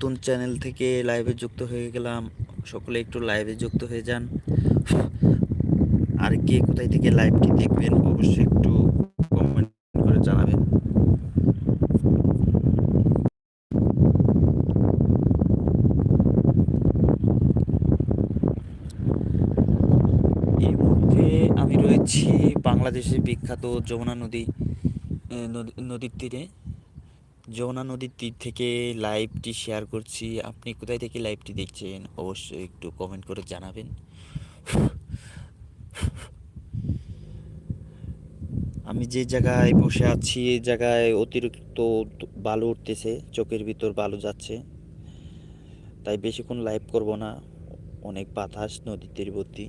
নতুন চ্যানেল থেকে লাইভে যুক্ত হয়ে গেলাম। সকলে একটু লাইভে যুক্ত হয়ে যান। আর কে কোথায় থেকে লাইভটি দেখবেন, অবশ্যই একটু কমেন্ট করে জানাবেন। এই মুহূর্তে আমি রয়েছি বাংলাদেশের বিখ্যাত যমুনা নদী নদী- নদীর তীরে। যমুনা নদীর তীর থেকে লাইভটি শেয়ার করছি। আপনি কোথায় থেকে লাইভটি দেখছেন, অবশ্যই একটু কমেন্ট করে জানাবেন। আমি যে জায়গায় বসে আছি এই জায়গায় অতিরিক্ত বালু উঠতেছে, চোখের ভিতর বালু যাচ্ছে। তাই বেশিক্ষণ লাইভ করব না, অনেক বাতাস নদীর তীরবর্তী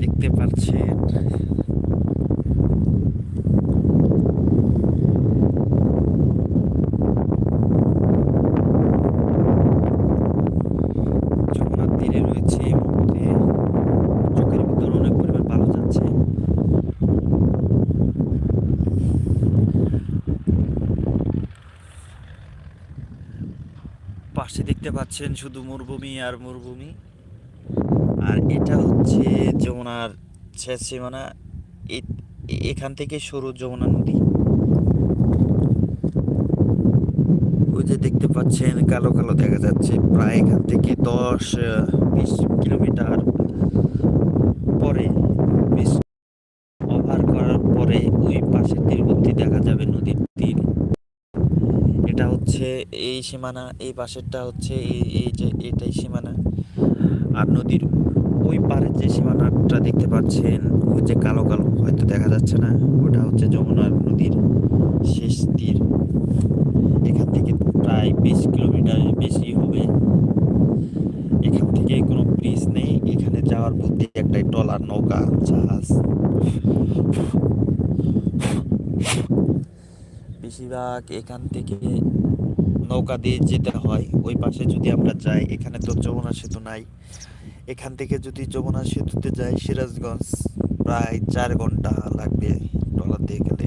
দেখতে পাচ্ছেন যমুনার তীরে রয়েছে এই মুহূর্তে চোখের ভিতর অনেক পরিমাণ ভালো যাচ্ছে। পাশে দেখতে পাচ্ছেন শুধু মরুভূমি আর মরুভূমি। আর এটা হচ্ছে যমুনার শেষ সীমানা এখান থেকে সরু যমুনা নদী। ওই যে দেখতে পাচ্ছেন, কালো কালো দেখা যাচ্ছে, প্রায় এখান থেকে দশ বিশ কিলোমিটার পরে, বিশ ওভার করার পরে ওই পাশের তীরবর্তী দেখা যাবে নদীর তীর। এটা হচ্ছে এই সীমানা, এই পাশেরটা হচ্ছে এই এই যে এটাই সীমানা। আর নদীর ওই পারের যে সীমানাটা দেখতে পাচ্ছেন, ওই যে কালো কালো, হয়তো দেখা যাচ্ছে না, ওটা হচ্ছে যমুনার নদীর শেষ তীর। এখান থেকে প্রায় বিশ কিলোমিটার বেশি হবে। এখান থেকে কোনো ব্রিজ নেই, এখানে যাওয়ার বুদ্ধি একটাই ট্রলার নৌকা, জাহাজ। বেশিরভাগ এখান থেকে নৌকা দিয়ে যেতে হয়। ওই পাশে যদি আমরা যাই, এখানে তো যমুনা সেতু নাই। এখান থেকে যদি যমুনা সেতুতে যাই, সিরাজগঞ্জ প্রায় চার ঘণ্টা লাগবে ট্রলার দিয়ে গেলে।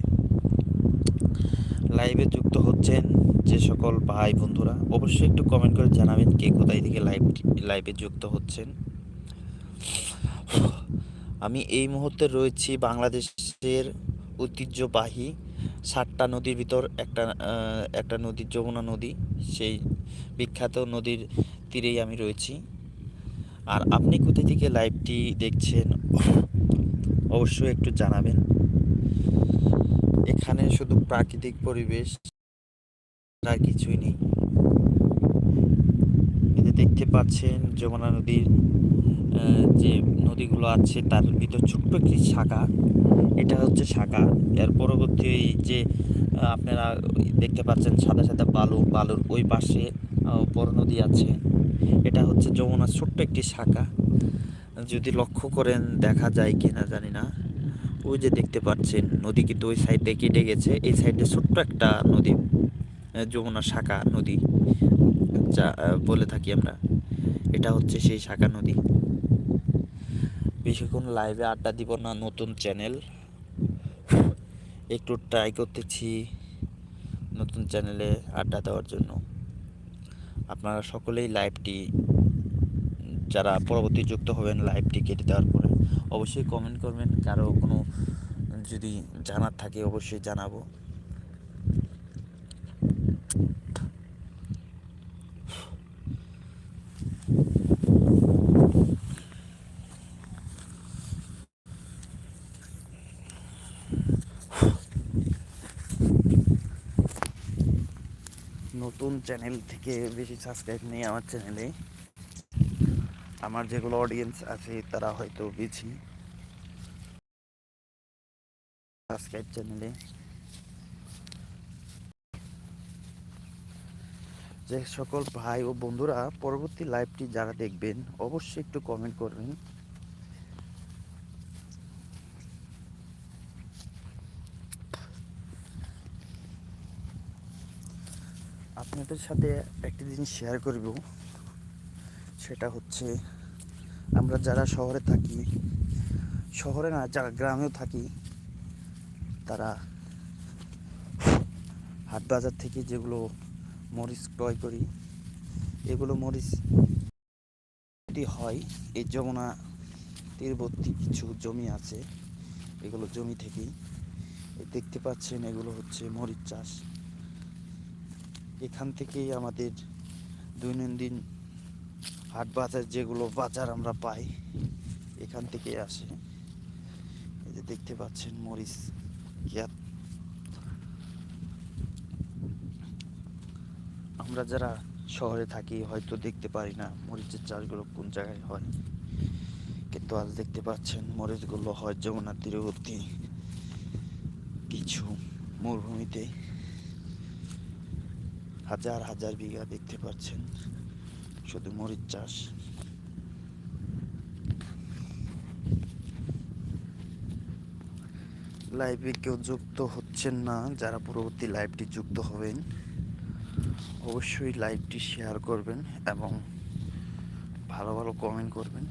লাইভে যুক্ত হচ্ছেন যে সকল ভাই বন্ধুরা, অবশ্যই একটু কমেন্ট করে জানাবেন কে কোথায় থেকে লাইভ লাইভে যুক্ত হচ্ছেন। আমি এই মুহূর্তে রয়েছি বাংলাদেশের ঐতিহ্যবাহী সাতটা নদীর ভিতর একটা একটা নদী, যমুনা নদী, সেই বিখ্যাত নদীর তীরেই আমি রয়েছি। আর আপনি কোথা থেকে লাইভটি দেখছেন, অবশ্যই একটু জানাবেন। এখানে শুধু প্রাকৃতিক পরিবেশ, আর কিছুই নেই। এই দেখতে পাচ্ছেন যমুনা নদীর যে নদীগুলো আছে তার ভিতর ছোট্ট একটি শাখা। এটা হচ্ছে শাখা। এর পরবর্তী যে আপনারা দেখতে পাচ্ছেন সাদা সাদা বালু, বালুর ওই পাশে বড় নদী আছে। এটা হচ্ছে যমুনার ছোট্ট একটি শাখা। যদি লক্ষ্য করেন, দেখা যায় কিনা জানি না। ওই যে দেখতে পাচ্ছেন, নদী কিন্তু ওই সাইডে কেটে গেছে। এই সাইডে ছোট্ট একটা নদী যমুনা শাখা, নদী। যা বলে থাকি আমরা। এটা হচ্ছে সেই শাখা নদী। বেশিক্ষণ লাইভে আড্ডা দিব না, নতুন চ্যানেল একটু ট্রাই করতেছি নতুন চ্যানেলে আড্ডা দেওয়ার জন্য। আপনারা সকলেই লাইভটি যারা পরবর্তী যুক্ত হবেন লাইভটি কেটে দেওয়ার পরে অবশ্যই কমেন্ট করবেন। কারও কোনো যদি জানার থাকে, অবশ্যই জানাব। নতুন চ্যানেল থেকে বেশি সাবস্ক্রাইব নেই আমার চ্যানেলে আমার যেগুলো অডিয়েন্স আছে, তারা হয়তো বেশি সাবস্ক্রাইব চ্যানেলে যে সকল ভাই ও বন্ধুরা পরবর্তী লাইভটি যারা দেখবেন, অবশ্যই একটু কমেন্ট করবেন। আপনাদের সাথে একটি জিনিস শেয়ার করব। সেটা হচ্ছে, আমরা যারা শহরে থাকি, শহরে না, যারা গ্রামেও থাকি, তারা হাট বাজার থেকে যেগুলো মরিচ ক্রয় করি, এগুলো মরিচ হয় এই যমুনা তীরবর্তী কিছু জমি আছে, এগুলো জমি থেকেই। দেখতে পাচ্ছেন, এগুলো হচ্ছে মরিচ চাষ। এখান থেকেই আমাদের দৈনন্দিন হাট বাজার যেগুলো বাজার আমরা পাই, এখান থেকেই আসে। এই যে দেখতে পাচ্ছেন মরিচ ক্ষেত আমরা যারা শহরে থাকি হয়তো দেখতে পারি না মরিচের চাষগুলো কোন জায়গায় হয়। কিন্তু আজ দেখতে পাচ্ছেন মরিচগুলো হয় যমুনা তীরবর্তী কিছু মরুভূমিতে। হাজার হাজার বিঘা দেখতে পাচ্ছেন। শুধু মরিচ চাষ। লাইভে কেউ যুক্ত হচ্ছেন না, যারা পরবর্তী লাইভটি যুক্ত হবেন, অবশ্যই লাইভটি শেয়ার করবেন এবং ভালো ভালো কমেন্ট করবেন।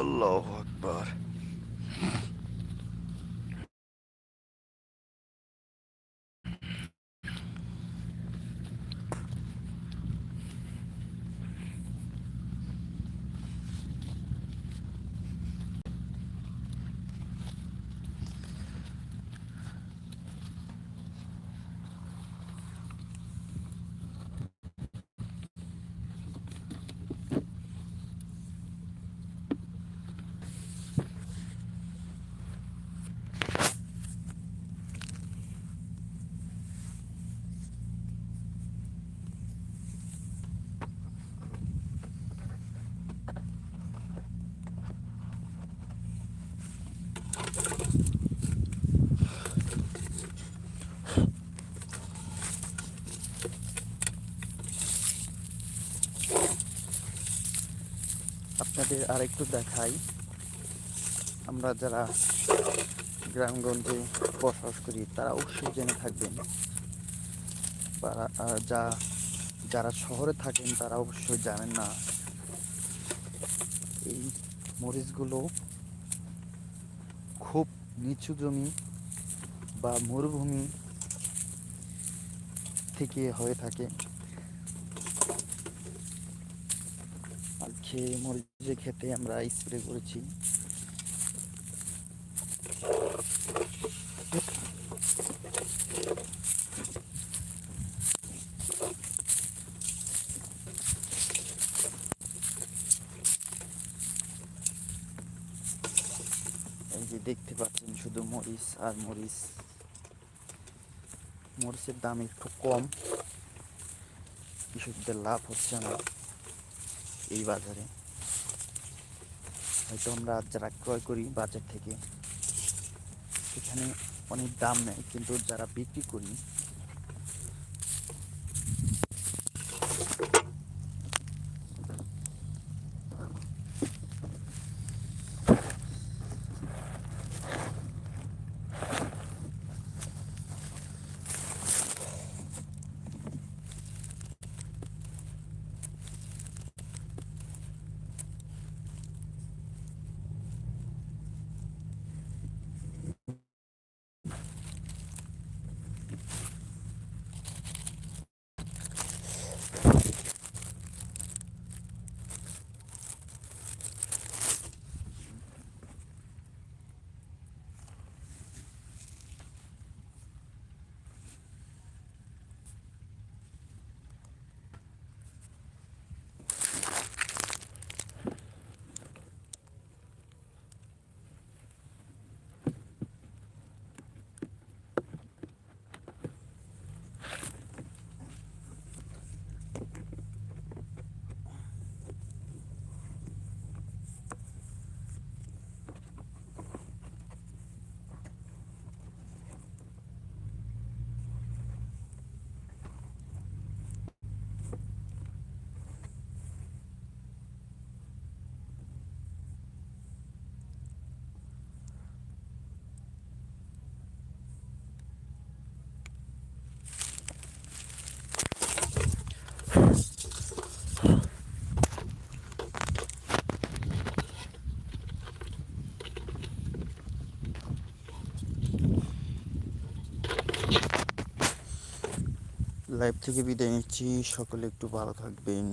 আল্লাহ আকবার। আপনাদের আরেকটু দেখাই। আমরা যারা গ্রামগঞ্জে বসবাস করি, তারা অবশ্যই জেনে থাকবেন। তারা যা, যারা শহরে থাকেন, তারা অবশ্যই জানেন না। এই মরিচগুলো খুব নিচু জমি বা মরুভূমি থেকে হয়ে থাকে। আজকে মরিচের খেতে আমরা স্প্রে করেছি। এই যে দেখতে পাচ্ছেন শুধু মরিচ আর মরিচ। মরিচের দাম একটু কম। কৃষকদের লাভ হচ্ছে না। এই বাজারে। হয়তো আমরা যারা ক্রয় করি বাজার থেকে, এখানে অনেক দাম নেয়, কিন্তু যারা বিক্রি করি লাইভ থেকে বিদায় নিচ্ছি। সকলে একটু ভালো থাকবেন।